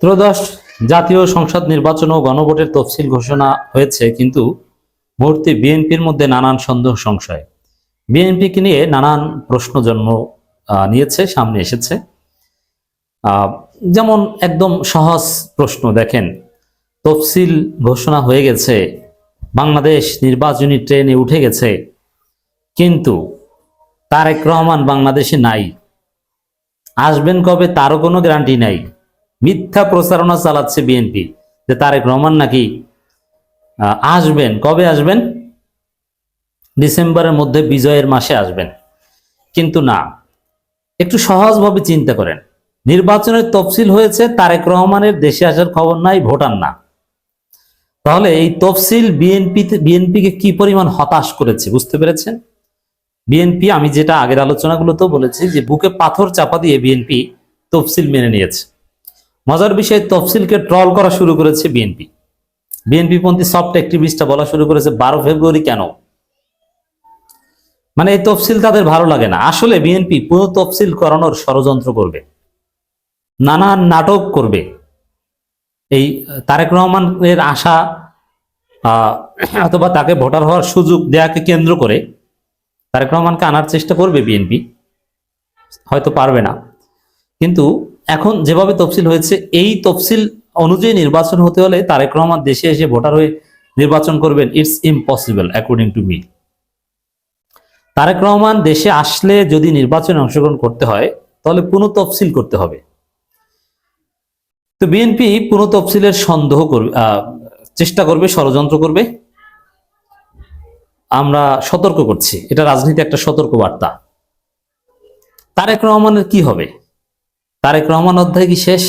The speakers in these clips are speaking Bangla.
ত্রয়োদশ জাতীয় সংসদ নির্বাচন ও গণভোটের তফসিল ঘোষণা হয়েছে, কিন্তু মুহূর্তে বিএনপির মধ্যে নানান সন্দেহ সংশয়। বিএনপিকে নিয়ে নানান প্রশ্ন জন্ম নিয়েছে, সামনে এসেছে। যেমন একদম সহজ প্রশ্ন, দেখেন, তফসিল ঘোষণা হয়ে গেছে, বাংলাদেশ নির্বাচনী ট্রেনে উঠে গেছে, কিন্তু তারেক রহমান বাংলাদেশে নাই। আসবেন কবে তারও কোনো গ্যারান্টি নাই। মিথ্যা প্রচারণা চালাচ্ছে বিএনপি যে তারেক রহমান নাকি আসবেন, কবে আসবেন? ডিসেম্বরের মধ্যে বিজয়ের মাসে আসবেন। কিন্তু না, একটু সহজভাবে চিন্তা করেন। নির্বাচনের তফসিল হয়েছে, তারেক রহমানের দেশে আসার খবর নাই, ভোটার না। তাহলে এই তফসিল বিএনপি বিএনপিকে কি পরিমাণ হতাশ করেছে, বুঝতে পেরেছেন? বিএনপি আমি যেটা আগের আলোচনাগুলোতেও বলেছি যে, বুকে পাথর চাপা দিয়ে বিএনপি তফসিল মেনে নিয়েছে। মজার বিষয়ে, তফসিলকে ট্রল করা শুরু করেছে বিএনপি বিএনপি পন্থী সফট অ্যাক্টিভিস্টটা বলা শুরু করেছে বারো ফেব্রুয়ারি কেন? মানে এই তফসিল তাদের ভালো লাগে না। আসলে বিএনপি পুরো তফসিল করানোর ষড়যন্ত্র করবে। নানান নাটক করবে। এই তারেক রহমানের আশা অথবা তাকে ভোটার হওয়ার সুযোগ দেয়াকে কেন্দ্র করে তারেক রহমানকে আনার চেষ্টা করবে বিএনপি হয়তো পারবে না। কিন্তু এখন যেভাবে তফসিল হয়েছে, এই তফসিল অনুযায়ী নির্বাচন হতে হলে তারেক রহমান দেশে এসে ভোটার হয়ে নির্বাচন করবেন। It's impossible according to me Tarique Rahman দেশে আসলে যদি নির্বাচনে অংশগ্রহণ করতে হয়, তাহলে পুনঃ তফসিল করতে হবে। তো বিএনপি পুনঃ তফসিলের সন্দেহ করবে চেষ্টা করবে, ষড়যন্ত্র করবে। আমরা সতর্ক করছি, এটা রাজনীতি একটা সতর্ক বার্তা তারেক রহমানের কি হবে? তারেক রহমান অধ্যায় কি শেষ?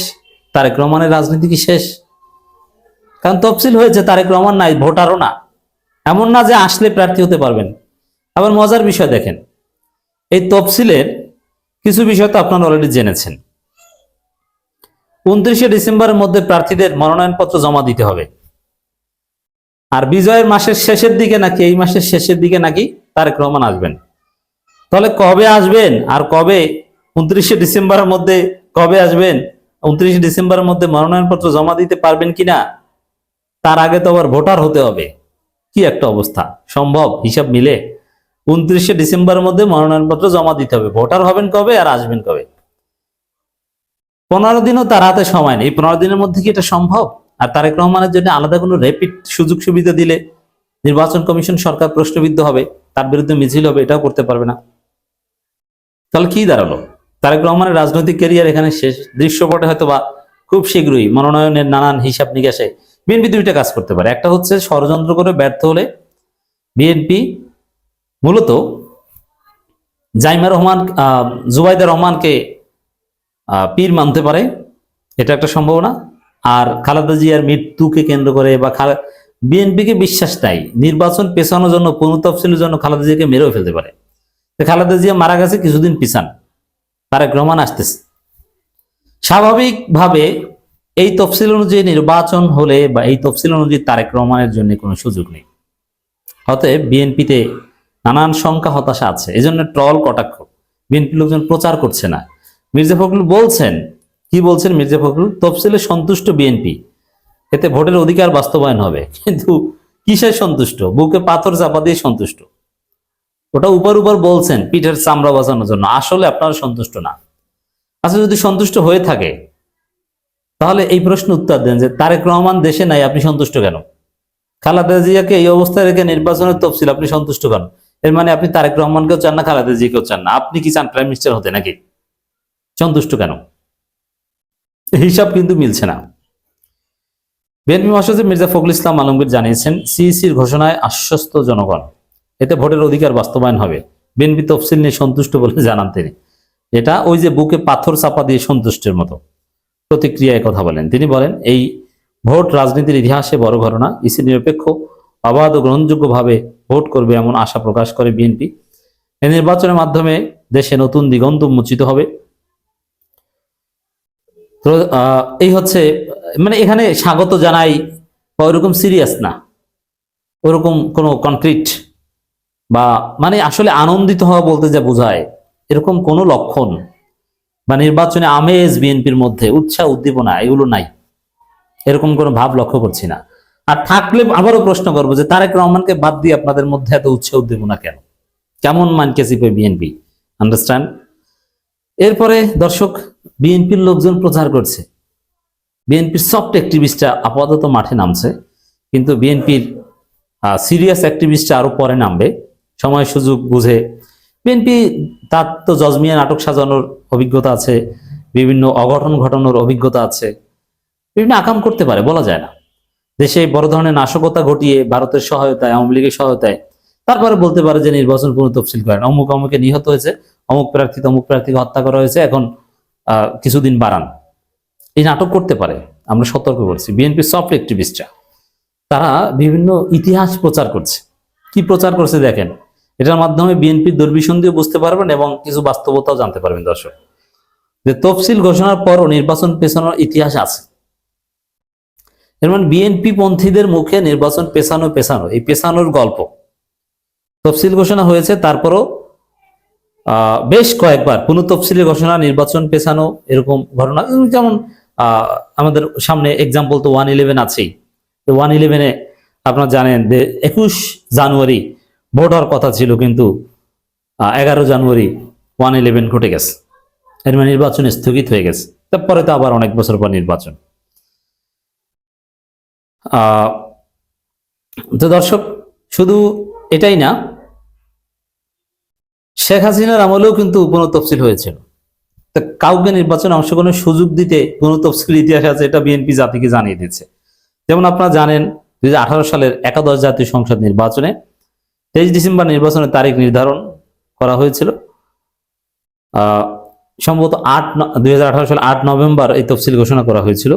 তারেক রহমানের রাজনীতি কি শেষ? কারণ তফসিল হয়েছে, তারেক রহমান নাই, ভোটারও না। এমন না যে আসলে প্রার্থী হতে পারবেন। আবার মজার বিষয় দেখেন, এই তফসিলের কিছু বিষয় তো আপনারা অলরেডি জেনেছেন। উনত্রিশে ডিসেম্বরের মধ্যে প্রার্থীদের মনোনয়নপত্র জমা দিতে হবে। আর বিজয়ের মাসের শেষের দিকে নাকি, এই মাসের শেষের দিকে নাকি তারেক রহমান আসবেন। তাহলে কবে আসবেন আর কবে উনত্রিশে ডিসেম্বরের মধ্যে কবে আসবেন? উনত্রিশে ডিসেম্বরের মধ্যে মনোনয়নপত্র জমা দিতে পারবেন কিনা তার আগে তো আবার ভোটার হতে হবে। কি একটা অবস্থা? সম্ভব? হিসাব মিলে। উনত্রিশে ডিসেম্বরের মধ্যে মনোনয়নপত্র জমা দিতে হবে। ভোটার হবেন কবে আর আসবেন কবে? পনেরো দিনও তার হাতে সময় নেই। পনেরো দিনের মধ্যে কি এটা সম্ভব? আর তারেক রহমানের জন্য আলাদা কোনো র্যাপিড সুযোগ সুবিধা দিলে নির্বাচন কমিশন সরকার প্রশ্নবিদ্ধ হবে, তার বিরুদ্ধে মিছিল হবে, এটাও করতে পারবে না। তাহলে কি দাঁড়াল? তারেক রহমানের রাজনৈতিক ক্যারিয়ার এখানে শেষ দৃশ্যপটে হয়তো বা খুব শীঘ্রই মনোনয়নের নানান হিসাব নিকাশে বিএনপি দুইটা কাজ করতে পারে। একটা হচ্ছে ষড়যন্ত্র করে ব্যর্থ হলে বিএনপি মূলত জাইমা রহমান জুবাইদা রহমানকে পীর মানতে পারে। এটা একটা সম্ভাবনা। আর খালেদা জিয়ার মৃত্যুকে কেন্দ্র করে বা বিএনপিকে বিশ্বাস নাই নির্বাচন পেছানোর জন্য পুনঃতফসিলের জন্য খালেদা জিয়াকে মেরেও ফেলতে পারে। খালেদা জিয়া মারা গেছে কিছুদিন পিছান। তারেক রহমান আসতেছে। স্বাভাবিকভাবে এই তফসিল অনুযায়ী নির্বাচন হলে বা এই তফসিল অনুযায়ী তারেক রহমানের জন্য কোনো সুযোগ নেই। অতএব বিএনপিতে নানান সংখ্যা হতাশা আছে। এই জন্য ট্রল কটাক্ষ। বিএনপি লোকজন প্রচার করছে না। মির্জা ফখরুল বলছেন, কি বলছেন মির্জা ফখরুল? তফসিলে সন্তুষ্ট বিএনপি। এতে ভোটের অধিকার বাস্তবায়ন হবে। কিন্তু কিসের সন্তুষ্ট? বুকে পাথর চাপা দিয়ে সন্তুষ্ট। ওটা উপর উপর বলছেন পিঠের চামড়া বাঁচানোর জন্য। আসলে আপনারা সন্তুষ্ট না। আচ্ছা যদি সন্তুষ্ট হয়ে থাকে, তাহলে এই প্রশ্ন উত্তর দেন যে, তারেক রহমান দেশে নাই, আপনি সন্তুষ্ট কেন? খালেদা জিয়াকে এই অবস্থায় রেখে নির্বাচনের তফসিল, আপনি সন্তুষ্ট কেন? এর মানে আপনি তারেক রহমানকেও চান না, খালেদা জিয়াকেও চান না। আপনি কি চান প্রাইম মিনিস্টার হতে নাকি? সন্তুষ্ট কেন? হিসাব কিন্তু মিলছে না। বিএনপি মহাসচিব মির্জা ফখরুল ইসলাম আলমগীর জানিয়েছেন, সিইসির ঘোষণায় আশ্বস্ত জনগণ। এতে ভোটের অধিকার বাস্তবায়ন হবে। বিএনপি তফসিল নিয়ে সন্তুষ্ট বলে জানান তিনি। এটা ওই যে বুকে পাথর চাপা দিয়ে সন্তুষ্টের মতো। প্রতিক্রিয়ায় কথা বলেন। তিনি বলেন, এই ভোট রাজনীতির ইতিহাসে বড় ঘটনা। ইসি নিরপেক্ষ, অবাধ ও গ্রহণযোগ্যভাবে ভোট করবে এমন আশা প্রকাশ করে বিএনপি। এই নির্বাচনের মাধ্যমে দেশে নতুন দিগন্ত উন্মোচিত হবে। এই হচ্ছে মানে এখানে স্বাগত জানাই বা ওইরকম সিরিয়াস না। ওরকম কোনো কনক্রিট বা মানে আসলে আনন্দিত হওয়া বলতে যা বোঝায়, এরকম কোনো লক্ষণ বা নির্বাচনে আমেজ বিএনপির মধ্যে, উৎসাহ, উদ্দীপনা, এগুলো নাই। এরকম কোনো ভাব লক্ষ্য করছি না। আর থাকলে আবারও প্রশ্ন করব যে তারেক রহমানকে বাদ দিয়ে আপনাদের মধ্যে এত উৎসাহ, উদ্দীপনা কেন? কেমন মানকে চিপে বিএনপি? আন্ডারস্ট্যান্ড এরপরে দর্শক, বিএনপির লোকজন প্রচার করছে। বিএনপির সফট অ্যাক্টিভিস্টরা আপাতত মাঠে নামছে, কিন্তু বিএনপির সিরিয়াস অ্যাক্টিভিস্টরা আরও পরে নামবে। সময় সুযোগ বুঝে। বিএনপি তার তো জজমিয়া নাটক সাজানোর অভিজ্ঞতা আছে, বিভিন্ন অঘটন ঘটানোর অভিজ্ঞতা আছে, বিভিন্ন আকাম করতে পারে, বলা যায় না। দেশে বড় ধরনের নাশকতা ঘটিয়ে ভারতের সহায়তায়, আওয়ামী লীগের সহায়তায়, তারপরে বলতে পারে যে নির্বাচন পুনঃ তফসিল করেন। অমুক অমুকে নিহত হয়েছে, অমুক প্রার্থী অমুক প্রার্থীকে হত্যা করা হয়েছে, এখন কিছুদিন বাড়ান। এই নাটক করতে পারে, আমরা সতর্ক করছি। বিএনপি সফট অ্যাক্টিভিস্টরা তারা বিভিন্ন ইতিহাস প্রচার করছে। কি প্রচার করছে দেখেন এটার মাধ্যমে বিএনপির দুর্বিসন্ধিও বুঝতে পারবেন এবং কিছু বাস্তবতাও জানতে পারবেন, দর্শক। যে তফসিল ঘোষণার পরও নির্বাচন পেছানোর ইতিহাস আছে। এর মানে বিএনপি পন্থীদের মুখে নির্বাচন পেছানো পেছানো, এই পেছানোর গল্প। তফসিল ঘোষণা হয়েছে, তারপরও বেশ কয়েকবার পুনঃ তফসিলের ঘোষণা, নির্বাচন পেছানো এরকম ঘটনা, যেমন আমাদের সামনে এক্সাম্পল তো ওয়ান ইলেভেন আছেই। ওয়ান ইলেভেনে আপনারা জানেন যে একুশ জানুয়ারি ভোট হওয়ার কথা ছিল কিন্তু এগারো জানুয়ারি ওয়ান ইলেভেন ঘটে গেছে। এর মানে নির্বাচন স্থগিত হয়ে গেছে। তারপরে তো আবার অনেক বছর পর নির্বাচন। তো দর্শক, শুধু এটাই না, শেখ হাসিনার আমলেও কিন্তু পুনঃতফসিল হয়েছিল। তা কাউকে নির্বাচনে অংশগ্রহণের সুযোগ দিতে পুনঃতফসিল ইতিহাস আছে, এটা বিএনপি জাতিকে জানিয়ে দিচ্ছে। যেমন আপনারা জানেন, দুই হাজার আঠারো সালের একাদশ জাতীয় সংসদ নির্বাচনে তেইশ ডিসেম্বর নির্বাচনের তারিখ নির্ধারণ করা হয়েছিল। সম্ভবত আট দুই সালে আট নভেম্বর এই তফসিল ঘোষণা করা হয়েছিল।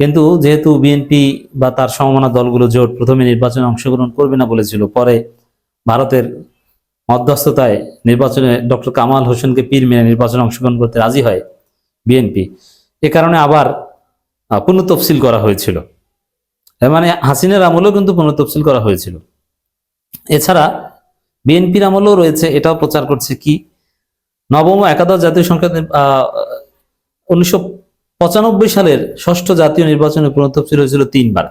কিন্তু যেহেতু বিএনপি বা তার সমমানা দলগুলো জোট প্রথমে নির্বাচনে অংশগ্রহণ করবে না বলেছিল পরে ভারতের মধ্যস্থতায় নির্বাচনে ডক্টর কামাল হোসেনকে পীর মেনে নির্বাচনে অংশগ্রহণ করতে রাজি হয় বিএনপি। এ কারণে আবার আহ, পুনঃতফসিল করা হয়েছিল। মানে হাসিনার আমলেও কিন্তু পুনঃ তফসিল করা হয়েছিল। এছাড়া বিএনপির আমলেও রয়েছে এটাও প্রচার করছে কি? নবম একাদশ জাতীয় আহ, উনিশশো সালের ষষ্ঠ জাতীয় নির্বাচনে পুনঃতফসিল হয়েছিল তিনবার।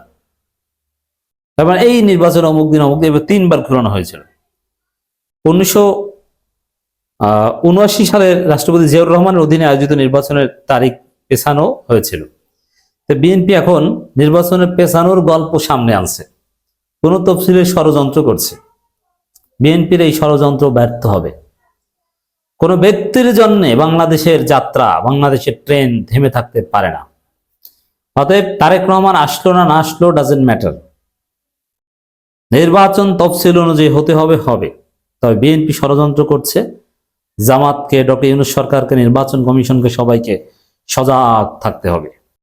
তার মানে এই নির্বাচন অমুক দিন অমুক দিন তিনবার ঘুরানো হয়েছিল। উনিশশো উনআশি সালের রাষ্ট্রপতি জিয়াউর রহমানের অধীনে আয়োজিত নির্বাচনের তারিখ পেছানো হয়েছিল। তো বিএনপি এখন নির্বাচনের পেছানোর গল্প সামনে আনছে। কোন তফসিলের ষড়যন্ত্র করছে। বিএনপির এই ষড়যন্ত্র ব্যর্থ হবে। কোন ব্যক্তির জন্য বাংলাদেশের যাত্রা, বাংলাদেশের ট্রেন থেমে থাকতে পারে না। অতএব তারেক রহমান আসলো না না আসলো ডাজেন্ট ম্যাটার নির্বাচন তফসিল অনুযায়ী হতে হবে হবে। তবে বিএনপি ষড়যন্ত্র করছে। জামাতকে, ডক্টর ইউনুস সরকারকে, নির্বাচন কমিশনকে সবাইকে সজাগ থাকতে হবে।